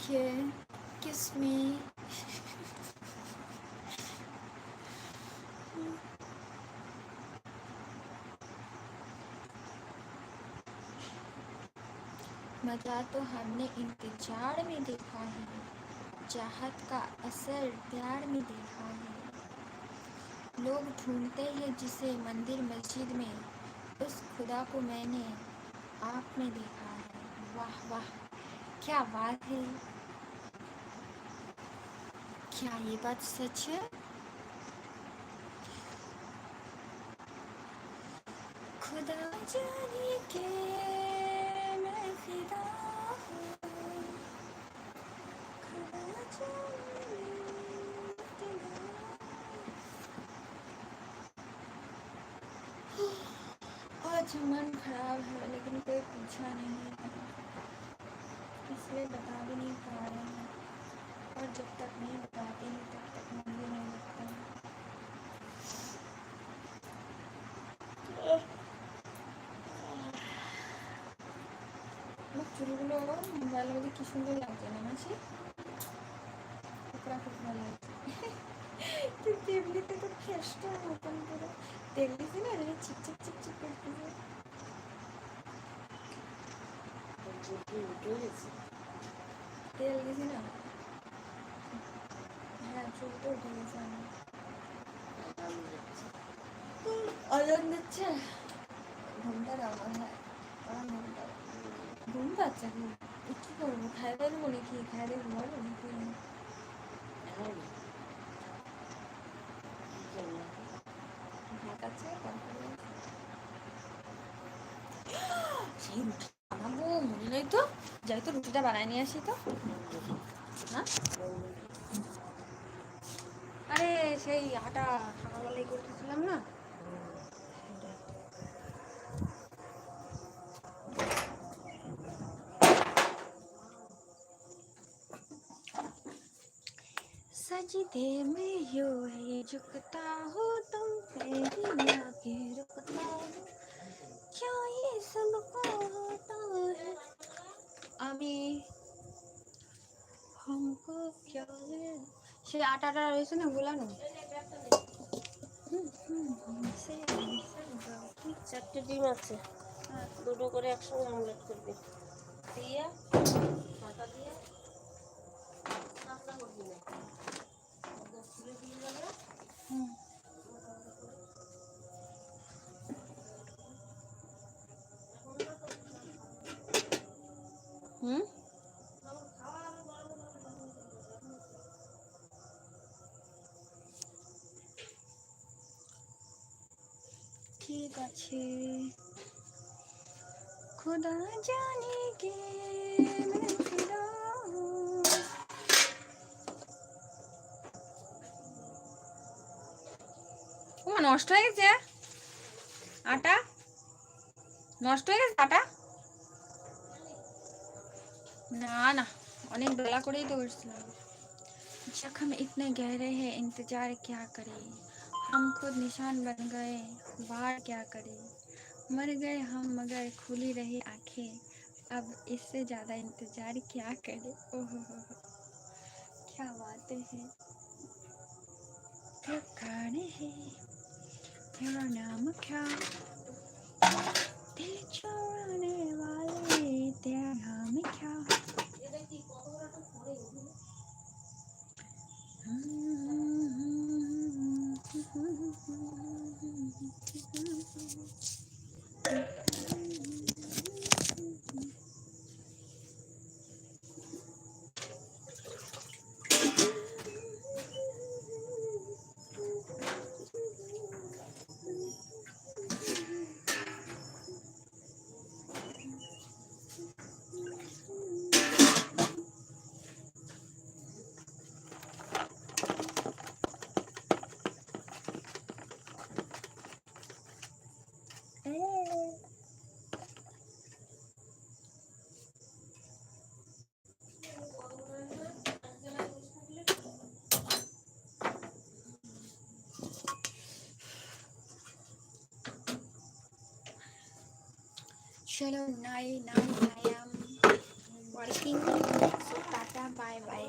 Okay, kiss me. मज़ा तो हमने इंतज़ार में देखा है चाहत का असर प्यार में देखा है। लोग ढूंढते हैं जिसे मंदिर मस्जिद में उस खुदा को मैंने आप में देखा है। वाह वाह। क्या बात है? क्या ये बात सच है? खुदा जाने के मैं खुदा आज मन खराब है, लेकिन कोई पूछा नहीं है। इसलिए बता भी नहीं पा रहे हैं और जब तक नहीं बताते हैं तब तक मन भी नहीं लगता है আমার চুলগুলো মোবাইলের মধ্যে কি সুন্দর লাগছে না মাসি খুব ভালো লাগছে কিন্তু এমনিতে তো ফেসটা মতন করে তেল দিছি না এটা তেল দিছি না হ্যাঁ তো উঠে গেছে আমার অজন দিচ্ছে ঘুমটা আমার হ্যাঁ ঘুমটা ঘুম পাচ্ছে কি কী করব খাই দেবো নাকি খাই দিয়ে ঘুমাবো নাকি ভাত আছে সেই রুটি বানাবো মনে নেই তো যাই তো রুটিটা বানায় নিয়ে আসি তো না আরে সেই আটা সকালবেলায় করতেছিলাম না सजदे में यूं ही झुकता हो तुम पे ही आके रुकता हो क्या ये सब होता है আমি हमको क्या है সেই আটাটা রয়েছে না গুলানো চারটে ডিম আছে দুটো করে একসঙ্গে অমলেট করবি দিয়ে ঢাকা দিয়ে নাস্তা করবি না একদম খুলে দিয়ে কাছে। খোদা জানি কে নষ্ট হয়ে গেছে। আটা? নষ্ট হয়ে গেছে আটা? না না, অনেক বেলা করেই তো করছিলাম জখম ইতনে গহরে হ্যাঁ ইন্তজার ক্যা করে। हम खुद निशान बन गए बाहर क्या करें? मर गए हम, मगर खुली रही आँखें। अब इससे ज़्यादा इंतज़ार क्या करें? ओहो, हो क्या बातें हैं? क्या गाने हैं? तेरा नाम, क्या? दिल चुराने চলো নাই now I am working so tata bye by